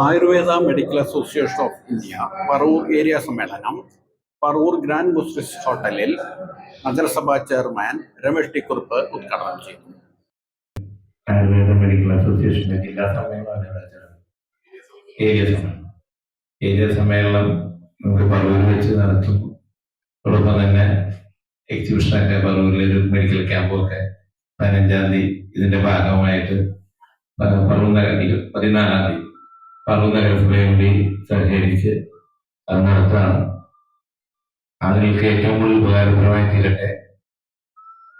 Ayurveda medical association of India Paravur area സമ്മേളനം Paravur grand മുസ്ലിസ് ഹോട്ടലിൽ നഗരസഭാ ചെയർമാൻ രമേഷ് ടി കുറുപ്പ് ഉദ്ഘാടനം ചെയ്തു. ആയുർവേദ മെഡിക്കൽ അസോസിയേഷന്റെ ജില്ലാ സമ്മേളനം. ഏരിയ സമ്മേളനം. ഏരിയ സമ്മേളനം നമുക്ക് പറവൂർ വെച്ച് നടത്തും. അതോടൊപ്പം തന്നെ എക്സിബിഷനൊക്കെ പറവൂരിൽ ഒരു മെഡിക്കൽ ക്യാമ്പൊക്കെ പതിനഞ്ചാം തീയതി ഇതിന്റെ ഭാഗമായിട്ട് പറവൂർ നഗര പതിനാലാം തീയതി. പറവൂർ വേണ്ടി സഹകരിച്ച് അത് നടത്താണ്. ആളുകൾക്ക് ഏറ്റവും കൂടുതൽ ഉപകാരപ്രദമായി തീരട്ടെ.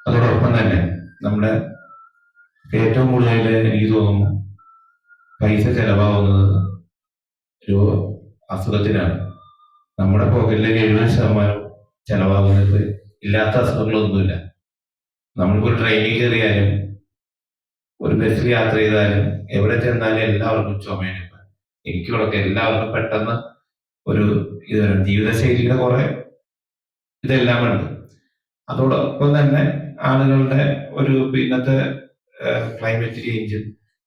അതോടൊപ്പം തന്നെ നമ്മുടെ ഏറ്റവും കൂടുതൽ എനിക്ക് തോന്നുന്നു പൈസ ചെലവാകുന്നത് ഒരു അസുഖത്തിനാണ്. നമ്മുടെ പോക്കറ്റിലേക്ക് എഴുപത് ശതമാനം ചെലവാകുന്നത് ഇല്ലാത്ത അസുഖങ്ങളൊന്നുമില്ല. നമ്മളിപ്പോൾ ട്രെയിനിൽ കയറിയാലും ഒരു ബസ്സിൽ യാത്ര ചെയ്താലും എവിടെ ചെന്നാലും എല്ലാവർക്കും ചുമയാണ് എനിക്കുള്ളൊക്കെ എല്ലാവർക്കും പെട്ടെന്ന് ഒരു ഇത് ജീവിതശൈലിയുടെ കുറെ ഇതെല്ലാം ഉണ്ട്. അതോടൊപ്പം തന്നെ ആളുകളുടെ ഒരു ഇന്നത്തെ ക്ലൈമറ്റ് ചേഞ്ച്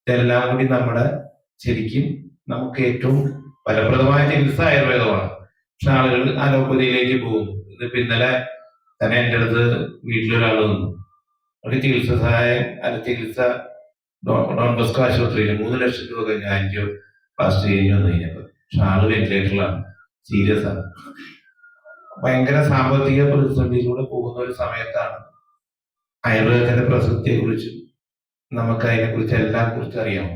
ഇതെല്ലാം കൂടി നമ്മുടെ ശരിക്കും നമുക്ക് ഏറ്റവും ഫലപ്രദമായ ചികിത്സ ആയുർവേദമാണ്. പക്ഷെ ആളുകൾ അലോപ്പതിയിലേക്ക് പോകുന്നു. ഇതിപ്പോ ഇന്നലെ തന്നെ എന്റെ അടുത്ത് വീട്ടിലൊരാൾ വന്നു. ഒരു ചികിത്സ സഹായം അല്ല ചികിത്സ ഡോൺ ബസ്കോ ആശുപത്രിയിൽ മൂന്ന് ലക്ഷം രൂപ കഴിഞ്ഞ ആൻജിയോ പ്ലാസ്റ്റ് കഴിഞ്ഞു വന്നു കഴിഞ്ഞപ്പോൾ പക്ഷെ ആൾ വെന്റിലേറ്ററിലാണ് സീരിയസ് ആണ്. ഭയങ്കര സാമ്പത്തിക പ്രതിസന്ധിയിലൂടെ പോകുന്ന ഒരു സമയത്താണ് ആയുർവേദത്തിന്റെ പ്രസക്തിയെ കുറിച്ചും നമുക്ക് അതിനെ കുറിച്ച് എല്ലാം കുറിച്ച് അറിയാം.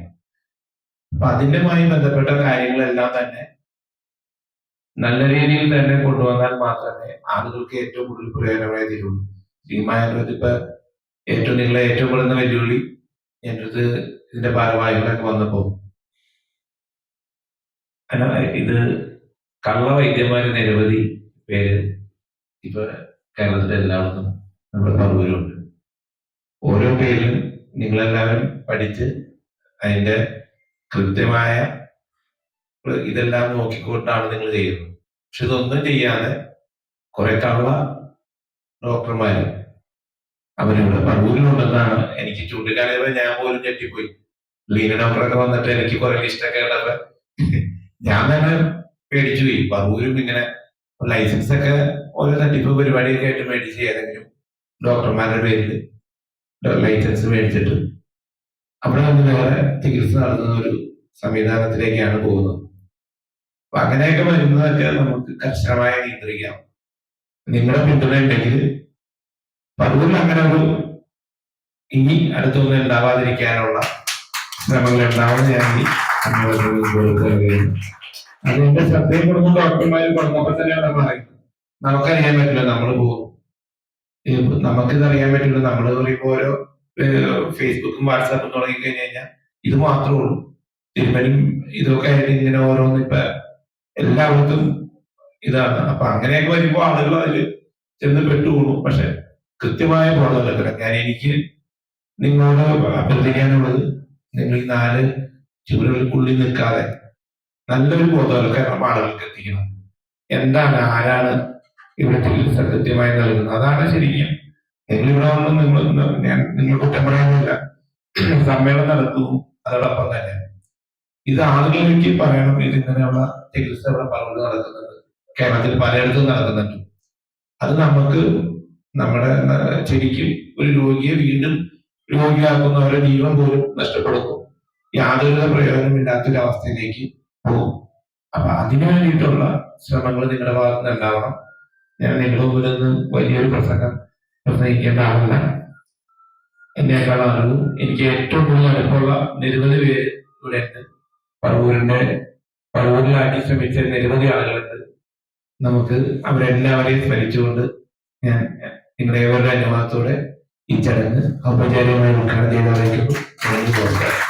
അപ്പൊ അതിന്റെമായി ബന്ധപ്പെട്ട കാര്യങ്ങളെല്ലാം തന്നെ നല്ല രീതിയിൽ തന്നെ കൊണ്ടുവന്നാൽ മാത്രമേ ആളുകൾക്ക് ഏറ്റവും കൂടുതൽ പ്രയോജനമായി തീരുള്ളൂ. ശ്രീമായുർവേദം ഇപ്പൊ ഏറ്റവും നിങ്ങളെ ഏറ്റവും കൂടുതൽ വെല്ലുവിളി എന്റെ അടുത്ത് ഇതിന്റെ ഭാരവാഹികളൊക്കെ വന്നപ്പോ അല്ല ഇത് കള്ള വൈദ്യന്മാര് നിരവധി പേര് ഇപ്പൊ കേരളത്തിലെ എല്ലായിടത്തും നമ്മുടെ പറവൂരുണ്ട്. ഓരോ പേരിലും നിങ്ങളെല്ലാവരും പഠിച്ച് അതിന്റെ കൃത്യമായ ഇതെല്ലാം നോക്കിക്കൊണ്ടാണ് നിങ്ങൾ ചെയ്യുന്നത്. പക്ഷെ ഇതൊന്നും ചെയ്യാതെ കുറെ കള്ള ഡോക്ടർമാര് അവരിവിടെ പറവൂരിലുണ്ടെന്നാണ് എനിക്ക് ചൂണ്ടിക്കാണിയപ്പോൾ ഞാൻ പോലും ഞെട്ടിപ്പോയി. ലീന ഡോക്ടറൊക്കെ വന്നിട്ട് എനിക്ക് കുറെ ലിസ്റ്റൊക്കെ ഉണ്ടപ്പോ ഞാൻ തന്നെ പേടിച്ചു പോയി. പറൂരും ഇങ്ങനെ ലൈസൻസ് ഒക്കെ ഓരോ തട്ടിപ്പ് പരിപാടിയൊക്കെ ആയിട്ട് മേടിച്ച് ഏതെങ്കിലും ഡോക്ടർമാരുടെ പേരിൽ ലൈസൻസ് മേടിച്ചിട്ട്. അവിടെ നിന്ന് വേറെ ചികിത്സ നടത്തുന്ന ഒരു സംവിധാനത്തിലേക്കാണ് പോകുന്നത്. അപ്പൊ അങ്ങനെയൊക്കെ വരുന്നതൊക്കെ നമുക്ക് കർശനമായി നിയന്ത്രിക്കാം. നിങ്ങളുടെ പിന്തുണ ഉണ്ടെങ്കിൽ പറവൂരിൽ അങ്ങനെ ഒരു ഇനി അടുത്തൊന്നും ഉണ്ടാവാതിരിക്കാനുള്ള ശ്രമങ്ങൾ ഉണ്ടാവുന്ന ഞാൻ ഈ സമ്മേളനത്തിൽ കുടുംബം ഡോക്ടർമാരും ശ്രദ്ധയിൽപ്പെടുന്ന തന്നെ അവിടെ പറയും നമുക്കറിയാൻ പറ്റില്ല നമ്മൾ പോകും നമുക്കിത് അറിയാൻ പറ്റില്ല. നമ്മൾ പറയുമ്പോൾ ഓരോ ഫേസ്ബുക്കും വാട്സാപ്പും തുടങ്ങി കഴിഞ്ഞു കഴിഞ്ഞാൽ ഇത് മാത്രമേ ഉള്ളൂ. തിരുമലും ഇതൊക്കെ ആയിട്ട് ഇങ്ങനെ ഓരോന്ന് ഇപ്പൊ എല്ലാവർക്കും ഇതാണ്. അപ്പൊ അങ്ങനെയൊക്കെ വരുമ്പോൾ ആളുകൾ അതിൽ ചെന്ന് പെട്ടുപോകും പക്ഷെ കൃത്യമായ ബോധവൽക്കരണം ഞാൻ എനിക്ക് നിങ്ങളോട് അഭ്യർത്ഥിക്കാനുള്ളത് നിങ്ങൾ ഈ നാല് ചുവരുകൾക്കുള്ളിൽ നിൽക്കാതെ നല്ലൊരു ബോധവൽക്കരണം ആളുകൾക്ക് എത്തിക്കണം. എന്താണ് ആരാണ് ഇവിടെ ചികിത്സ കൃത്യമായി നൽകുന്നത്? അതാണ് ശരിക്കും. നിങ്ങൾ ഇവിടെ വന്ന് നിങ്ങൾ ഞാൻ നിങ്ങൾ കുറ്റം പറയാനില്ല സമ്മേളനം നടത്തുന്നു അതോടൊപ്പം തന്നെ ഇത് ആളുകളിലേക്ക് പറയണം. ഇത് ഇങ്ങനെയുള്ള ചികിത്സ ഇവിടെ പലരും നടക്കുന്നുണ്ട്. കേരളത്തിൽ പലയിടത്തും നടക്കുന്നുണ്ട്. അത് നമുക്ക് നമ്മുടെ ശരിക്കും ഒരു രോഗിയെ വീണ്ടും രോഗിയാക്കുന്നവരെ ജീവൻ പോലും നഷ്ടപ്പെടുന്നു. യാതൊരു പ്രയോജനമില്ലാത്തൊരവസ്ഥയിലേക്ക് പോകും. അപ്പൊ അതിനു വേണ്ടിയിട്ടുള്ള ശ്രമങ്ങൾ നിങ്ങളുടെ ഭാഗത്ത് നിന്ന് ഉണ്ടാവണം. ഞാൻ നിങ്ങളുടെ മുമ്പിൽ വലിയൊരു പ്രസംഗം പ്രസംഗിക്കേണ്ട ആളല്ല എന്നേക്കാൾ അറിവ് എനിക്ക് ഏറ്റവും കൂടുതൽ അടുപ്പമുള്ള നിരവധി പേര് ഇവിടെ ഉണ്ട്. പറവൂരിന്റെ പറവൂരിലാക്കി ശ്രമിച്ച നിരവധി ആളുകളുണ്ട്. നമുക്ക് അവരെല്ലാവരെയും സ്മരിച്ചുകൊണ്ട് ഞാൻ നിങ്ങളുടെ ഏവരുടെ അനുഭവത്തോടെ ഈ ചടങ്ങ് ഔപചാരികമായി ഉദ്ഘാടനം നന്ദി നമസ്കാരം.